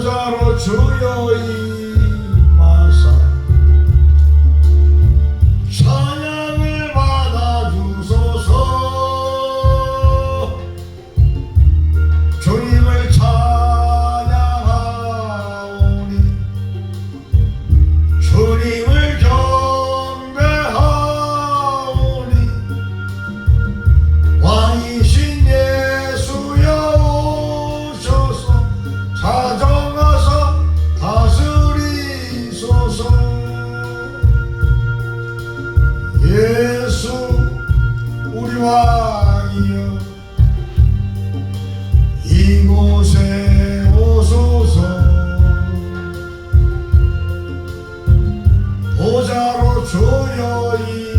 пожару чую і 왕이여 이곳에 오소서. 보자로 조여이